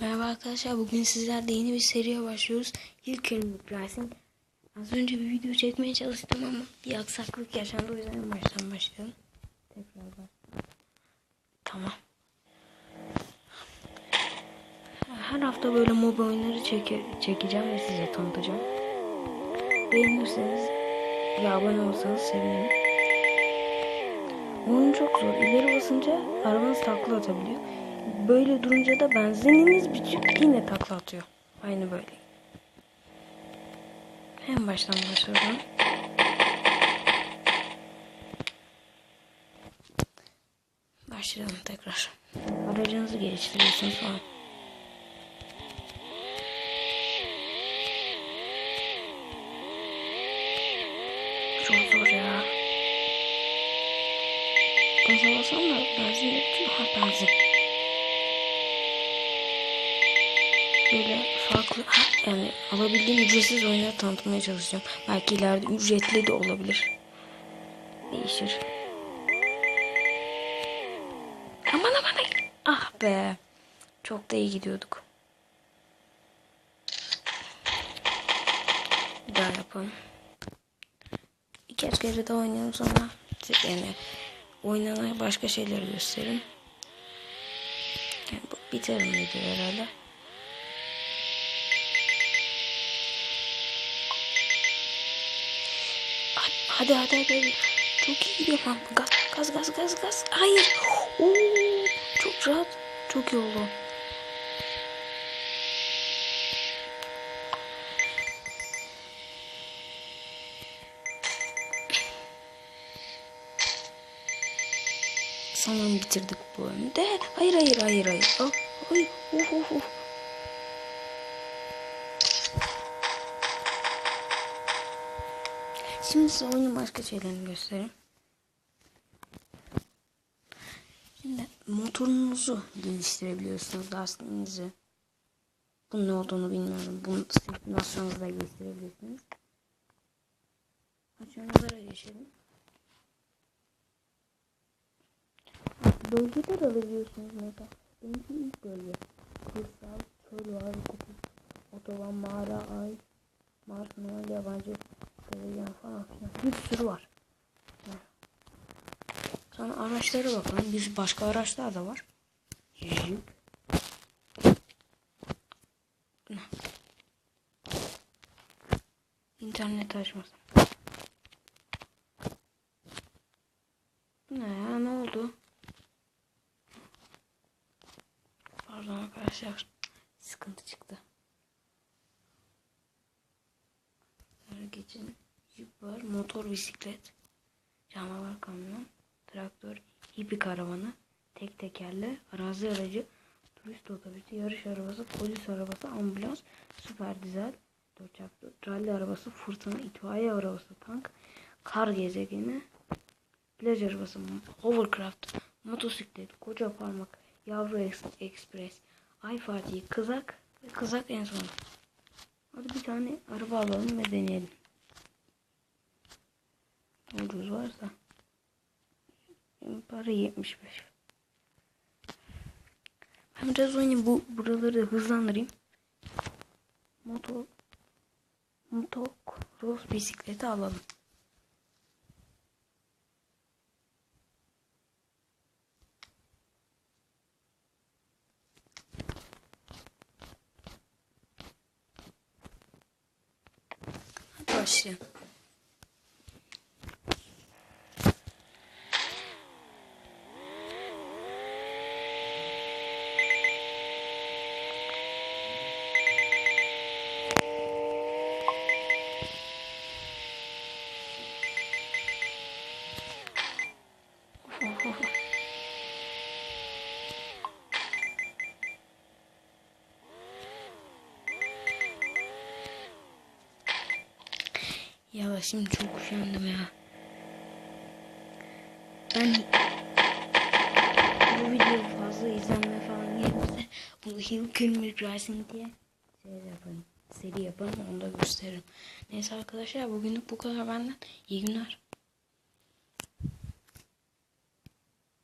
Merhaba arkadaşlar bugün sizlerle yeni bir seriye başlıyoruz. İlk Elmi Pricing. Az önce bir video çekmeye çalıştım ama bir aksaklık yaşandı o yüzden en baştan başlayalım. Tekrar. Tamam. Her hafta böyle mob oyunları çeke, çekeceğim ve size tanıtacağım. Beğenirseniz ve abone olursanız sevinirim. Oyun çok zor. İleri basınca arabanız takla atabiliyor. Böyle durunca da benzininiz bitiyor. Yine takla atıyor. Aynı böyle. En baştan başlayalım. Başlayalım tekrar. Aracınızı geliştiriyorsunuz falan. Çok zor ya. Gaza basam da benzin bitiyor. Ha benzin. Böyle farklı yani alabildiğim ücretsiz oyunları tanıtmaya çalışacağım. Belki ileride ücretli de olabilir. Değişir. Aman aman. Ah be. Çok da iyi gidiyorduk. Bir daha yapalım. Birkaç kere daha oynayalım sonra yani oynanan başka şeyleri gösterin. Yani bu biterim video herhalde. Hadi hadi hadi. hadi. Çok iyi gidiyor lan. Gaz gaz gaz gaz gaz. Hayır. Oo, çok rahat. Çok iyi oldu. Sanırım bitirdik bu oyunu. De hayır hayır hayır hayır. Oh, ay, oh, oh, oh. Şimdi size oyunun başka şeylerini göstereyim. Şimdi motorunuzu geliştirebiliyorsunuz lastiğinizi. Bunun ne olduğunu bilmiyorum. Bunu sirkülasyonunuzda geliştirebilirsiniz. Açıklamalara geçelim. Bölgeler alabiliyorsunuz mesela. Benimki ilk bölge. Kırsal, çöl var, kutup, otoban, mağara, ay, Mars, Noel, yabancı, falan filan. Bir sürü var. Sonra araçlara bakalım. Bir başka araçlar da var. Jeep. Ne? İnternet açmasın. Ne ya ne oldu? Pardon arkadaşlar. Sıkıntı çıktı. Sonra geçin. Jeep var. Motor bisiklet. Canavar kamyon. Traktör. Hipi karavanı. Tek tekerle. Arazi aracı. Turist otobüsü. Yarış arabası. Polis arabası. Ambulans. Süper dizel. 4x4. Rally arabası. Fırtına. itfaiye arabası. Tank. Kar gezegeni. Plaj arabası. Hovercraft. Motosiklet. Koca parmak. Yavru Express. Ay Fatih. Kızak. Kızak en son. Hadi bir tane araba alalım ve deneyelim. Ucuz varsa. Para 75. Ben biraz oynayayım. Bu buraları hızlandırayım. Moto Motok Ross bisikleti alalım. Hadi başlayalım. Ya şimdi çok üşendim ya. Ben bu video fazla izlenme falan gelirse bu Hill Kilmer Rising diye şey yapayım. Seri yapalım onu da gösteririm. Neyse arkadaşlar bugünlük bu kadar benden. İyi günler.